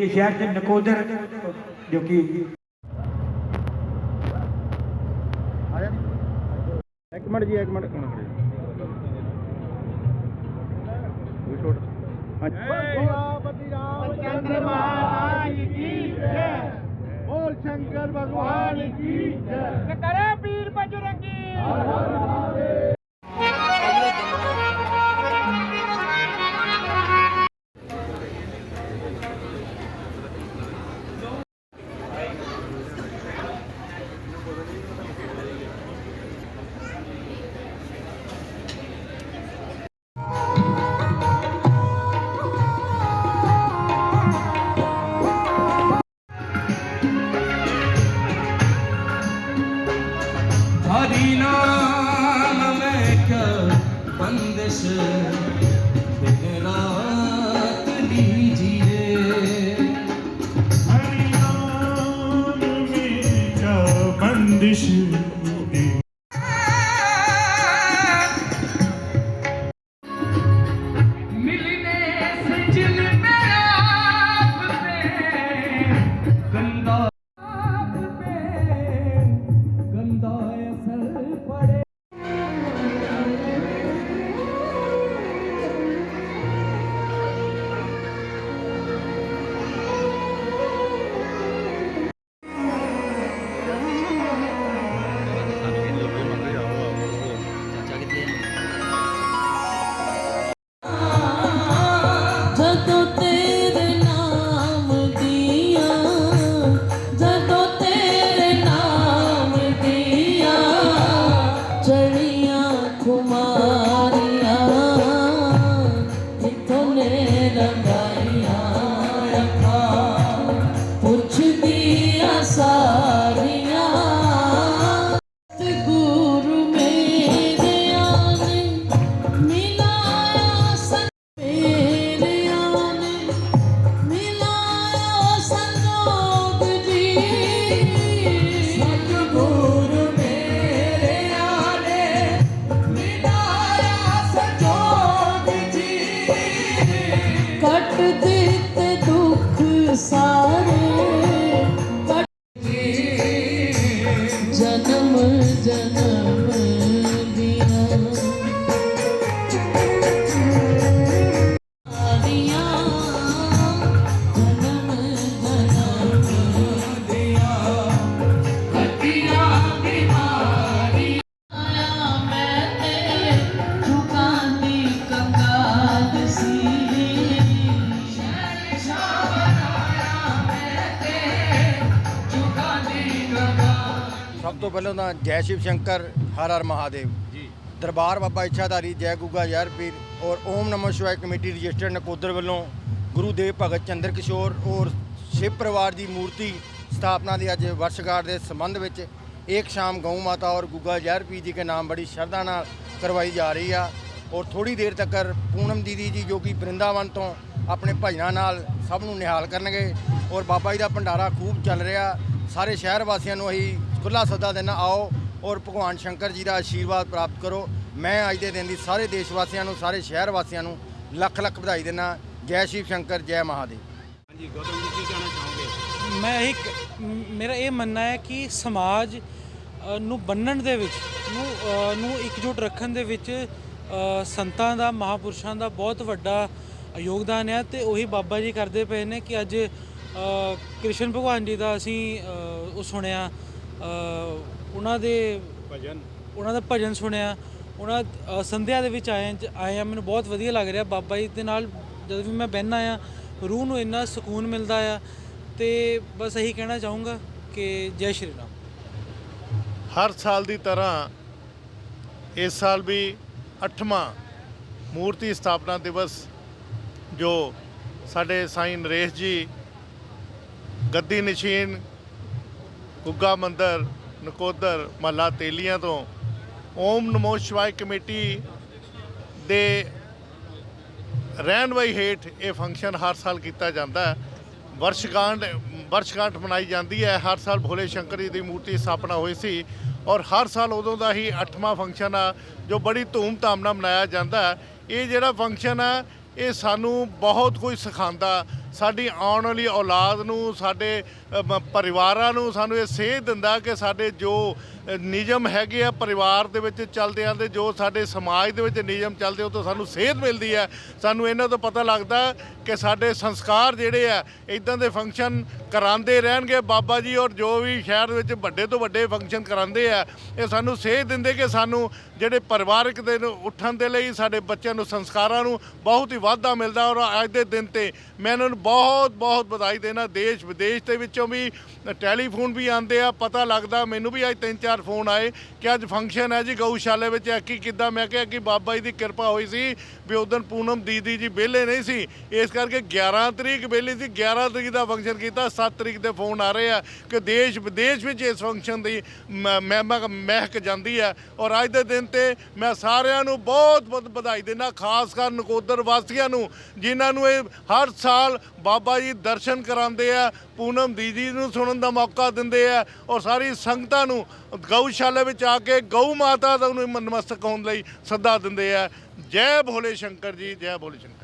ਜੇ ਸ਼ਹਿਰ ਚ ਨਕੋਦਰ ਜੋ ਕਿ ਇੱਕ ਮਿੰਟ ਜੀ ਇੱਕ ਮਿੰਟ। ਕੋਣ ਖੜੇ ਕੋਈ ਛੋਟ ਬੱਦੀ ਰਾਮ। ਚੰਦਰ ਮਹਾਰਾਜ ਕੀ ਜੈ। ਬੋਲ ਸ਼ੰਕਰ ਭਗਵਾਨ ਕੀ ਜੈ। ਕਰੇ ਪੀਰ ਬਜਰੰਗੀ હરિનામ મેં બંદશ દિન રાત લીજી રે હરિનામ મેં બંદશ കന്യാകുമാരി ਤੋਂ ਪਹਿਲਾਂ ਤਾਂ ਜੈ ਸ਼ਿਵ ਸ਼ੰਕਰ ਹਰ ਹਰ ਮਹਾਦੇਵ। ਜੀ। ਦਰਬਾਰ ਬਾਬਾ ਇੱਛਾਧਾਰੀ ਜੈ ਗੁੱਗਾ ਯਾਰ ਪੀਰ ਔਰ ਓਮ ਨਮः ਸ਼ਿਵਾਏ ਕਮੇਟੀ ਰਜਿਸਟਰਡ ਨਕੋਦਰ ਵੱਲੋਂ ਗੁਰੂ ਦੇਵ ਭਗਤ ਚੰਦਰ ਕਿਸ਼ੋਰ ਔਰ ਸ਼ਿਵ ਪਰਿਵਾਰ ਦੀ ਮੂਰਤੀ ਸਥਾਪਨਾ ਦੀ ਅੱਜ ਵਰਸ਼ਗਾਠ ਦੇ ਸੰਬੰਧ ਵਿੱਚ ਇੱਕ ਸ਼ਾਮ ਗਊ ਮਾਤਾ ਔਰ ਗੁੱਗਾ ਯਾਰ ਪੀਰ ਜੀ ਕੇ ਨਾਮ ਬੜੀ ਸ਼ਰਧਾ ਨਾਲ ਕਰਵਾਈ ਜਾ ਰਹੀ ਆ ਔਰ ਥੋੜੀ ਦੇਰ ਤੱਕ ਪੂਨਮ ਦੀਦੀ ਜੀ ਜੋ ਕਿ ਬ੍ਰਿੰਦਾਵਨ ਤੋਂ ਆਪਣੇ ਭਜਨਾਂ ਨਾਲ ਸਭ ਨੂੰ ਨਿਹਾਲ ਕਰਨਗੇ ਔਰ ਬਾਬਾ ਜੀ ਦਾ ਭੰਡਾਰਾ ਖੂਬ ਚੱਲ ਰਿਹਾ। ਸਾਰੇ ਸ਼ਹਿਰ ਵਾਸੀਆਂ ਨੂੰ ਅਸੀਂ ਖੁੱਲਾ ਸੱਦਾ ਦੇਣਾ ਆਓ ਔਰ ਭਗਵਾਨ ਸ਼ੰਕਰ ਜੀ ਦਾ ਆਸ਼ੀਰਵਾਦ ਪ੍ਰਾਪਤ ਕਰੋ। ਮੈਂ ਅੱਜ ਦੇ ਦਿਨ ਦੀ ਸਾਰੇ ਦੇਸ਼ ਵਾਸੀਆਂ ਨੂੰ ਸਾਰੇ ਸ਼ਹਿਰ ਵਾਸੀਆਂ ਨੂੰ ਲੱਖ ਲੱਖ ਵਧਾਈ ਦਿੰਦਾ। ਜੈ ਸ਼ਿਵ ਸ਼ੰਕਰ ਜੈ ਮਹਾਦੇਵ। ਮੈਂ ਇੱਕ ਮੇਰਾ ਇਹ ਮੰਨਣਾ ਹੈ ਕਿ ਸਮਾਜ ਨੂੰ ਬੰਨਣ ਦੇ ਵਿੱਚ ਨੂੰ ਨੂੰ ਇਕਜੁੱਟ ਰੱਖਣ ਦੇ ਵਿੱਚ ਸੰਤਾਂ ਦਾ ਮਹਾਪੁਰਸ਼ਾਂ ਦਾ ਬਹੁਤ ਵੱਡਾ ਯੋਗਦਾਨ ਹੈ ਤੇ ਉਹੀ ਬਾਬਾ ਜੀ ਕਰਦੇ ਪਏ ਨੇ ਕਿ ਅੱਜ ਕ੍ਰਿਸ਼ਨ ਭਗਵਾਨ ਜੀ ਦਾ ਅਸੀਂ ਉਹ ਸੁਣਿਆ ਉਹਨਾਂ ਦੇ ਭਜਨ। ਉਹਨਾਂ ਦਾ ਭਜਨ ਸੁਣਿਆ। ਉਹਨਾਂ ਅ, ਸੰਧਿਆ ਦੇ ਵਿੱਚ ਆਏ ਆਏ ਆ। ਮੈਨੂੰ ਬਹੁਤ ਵਧੀਆ ਲੱਗ ਰਿਹਾ। ਬਾਬਾ ਜੀ ਦੇ ਨਾਲ ਜਦੋਂ ਵੀ ਮੈਂ ਬਹਿਨਾ ਆ ਰੂਹ ਨੂੰ ਇੰਨਾ ਸਕੂਨ ਮਿਲਦਾ ਆ। ਤੇ ਬਸ ਇਹੀ ਕਹਿਣਾ ਚਾਹੂੰਗਾ ਕਿ ਜੈ ਸ਼੍ਰੀ ਰਾਮ। ਹਰ ਸਾਲ ਦੀ ਤਰ੍ਹਾਂ ਇਸ ਸਾਲ ਵੀ 8ਵਾਂ ਮੂਰਤੀ ਸਥਾਪਨਾ ਦਿਵਸ ਜੋ ਸਾਡੇ ਸਾਈਂ ਨਰੇਸ਼ ਜੀ ਗੱਦੀ ਨਸ਼ੀਨ ਗੁੱਗਾ ਮੰਦਰ, ਨਕੋਦਰ, ਮਹੱਲਾ ਤੇਲੀਆਂ ਤੋਂ। ਓਮ ਨਮੋ ਸ਼ਿਵਾਏ ਕਮੇਟੀ ਦੇ ਰਹਿਨਵਈ ਹੇਠ ਇਹ ਫੰਕਸ਼ਨ ਹਰ ਸਾਲ ਕੀਤਾ ਜਾਂਦਾ ਹੈ। ਵਰਸ਼ਗਾਂਠ ਵਰਸ਼ਗਾਂਠ ਮਨਾਈ ਜਾਂਦੀ ਹੈ। ਹਰ ਸਾਲ ਭੋਲੇ ਸ਼ੰਕਰ ਜੀ ਦੀ ਮੂਰਤੀ ਸਥਾਪਨਾ ਹੋਈ ਸੀ ਔਰ ਹਰ ਸਾਲ ਉਦੋਂ ਦਾ ਹੀ 8ਵਾਂ ਫੰਕਸ਼ਨ ਆ, ਜੋ ਬੜੀ ਧੂਮ-ਧਾਮ ਨਾਲ ਮਨਾਇਆ ਜਾਂਦਾ ਹੈ। ਇਹ ਜਿਹੜਾ ਫੰਕਸ਼ਨ ਹੈ ਇਹ ਸਾਨੂੰ ਬਹੁਤ ਕੁਝ ਸਿਖਾਉਂਦਾ। ਸਾਡੀ ਆਉਣ ਵਾਲੀ ਔਲਾਦ ਨੂੰ, ਸਾਡੇ ਪਰਿਵਾਰਾਂ ਨੂੰ ਸਾਨੂੰ ਇਹ ਸੇਧ ਦਿੰਦਾ ਕਿ ਸਾਡੇ ਜੋ ਨਿਯਮ ਹੈਗੇ ਆ ਪਰਿਵਾਰ ਦੇ ਵਿੱਚ ਚੱਲਦੇ ਆਂਦੇ ਜੋ ਸਾਡੇ ਸਮਾਜ ਦੇ ਵਿੱਚ ਨਿਯਮ ਚੱਲਦੇ ਉਹ ਤੋਂ ਸਾਨੂੰ ਸੇਧ ਮਿਲਦੀ ਹੈ। ਸਾਨੂੰ ਇਹਨਾਂ ਤੋਂ ਪਤਾ ਲੱਗਦਾ ਕਿ ਸਾਡੇ ਸੰਸਕਾਰ ਜਿਹੜੇ ਆ ਇਦਾਂ ਦੇ ਫੰਕਸ਼ਨ ਕਰਾਉਂਦੇ ਰਹਿਣਗੇ। ਬਾਬਾ ਜੀ ਔਰ ਜੋ ਵੀ ਸ਼ਹਿਰ ਵਿੱਚ ਵੱਡੇ ਤੋਂ ਵੱਡੇ ਫੰਕਸ਼ਨ ਕਰਾਉਂਦੇ ਆ, ਇਹ ਸਾਨੂੰ ਸੇਧ ਦਿੰਦੇ ਕਿ ਸਾਨੂੰ ਜਿਹੜੇ ਪਰਿਵਾਰਕ ਦੇ ਉੱਠਣ ਦੇ ਲਈ ਸਾਡੇ ਬੱਚਿਆਂ ਨੂੰ, ਸੰਸਕਾਰਾਂ ਨੂੰ ਬਹੁਤ ਹੀ ਵਾਧਾ ਮਿਲਦਾ ਔਰ ਅੱਜ ਦੇ ਦਿਨ ਤੇ ਮੈਂ ਇਹਨਾਂ ਨੂੰ ਬਹੁਤ ਬਹੁਤ ਵਧਾਈ ਦੇਣਾ ਦੇਸ਼ ਵਿਦੇਸ਼ ਦੇ ਵਿੱਚੋਂ ਵੀ ਟੈਲੀਫੋਨ ਵੀ ਆਉਂਦੇ ਆ। ਪਤਾ ਲੱਗਦਾ, ਮੈਨੂੰ ਵੀ ਅੱਜ ਤਿੰਨ ਚਾਰ ਫੋਨ ਆਏ ਕਿ ਅੱਜ ਫੰਕਸ਼ਨ ਹੈ ਜੀ ਗਊਸ਼ਾਲੇ ਵਿੱਚ। ਇਹ ਕੀ ਕਿੱਦਾਂ? ਮੈਂ ਕਿਹਾ ਕਿ ਬਾਬਾ ਜੀ ਦੀ ਕਿਰਪਾ ਹੋਈ ਸੀ ਵੀ ਉਦੋਂ ਪੂਨਮ ਦੀਦੀ ਜੀ ਵਿਹਲੇ ਨਹੀਂ ਸੀ। ਇਸ ਕਰਕੇ 11 ਤਰੀਕ ਵਿਹਲੇ ਸੀ। 11 ਤਰੀਕ ਦਾ ਫੰਕਸ਼ਨ ਕੀਤਾ 7 ਤਰੀਕ ਦੇ ਫੋਨ ਆ ਰਹੇ ਆ ਕਿ ਦੇਸ਼ ਵਿਦੇਸ਼ ਵਿੱਚ ਇਸ ਫੰਕਸ਼ਨ ਦੀ ਮ- ਮਹਿਮਾ, ਮਹਿਕ ਜਾਂਦੀ ਹੈ। ਔਰ ਅੱਜ ਦੇ ਦਿਨ ਤੇ ਮੈਂ ਸਾਰਿਆਂ ਨੂੰ ਬਹੁਤ ਬਹੁਤ ਵਧਾਈ ਦਿੰਦਾ, ਖਾਸ ਕਰ ਨਕੋਦਰ ਵਾਸੀਆਂ ਨੂੰ, ਜਿਨ੍ਹਾਂ ਨੂੰ ਇਹ ਹਰ ਸਾਲ ਬਾਬਾ ਜੀ ਦਰਸ਼ਨ ਕਰਾਉਂਦੇ ਆ, ਪੂਨਮ ਦੀਦੀ ਨੂੰ ਸੁਣਨ ਦਾ ਮੌਕਾ ਦਿੰਦੇ ਆ ਔਰ ਸਾਰੀ ਸੰਗਤਾਂ ਨੂੰ ਗਊਸ਼ਾਲਾ ਵਿੱਚ ਆ ਕੇ ਗਊ ਮਾਤਾ ਦਾ ਨੂੰ ਨਮਸਤਕ ਹੋਣ ਲਈ ਸੱਦਾ ਦਿੰਦੇ ਆ। ਜੈ ਭੋਲੇ ਸ਼ੰਕਰ ਜੀ, ਜੈ ਭੋਲੇ ਸ਼ੰਕਰ।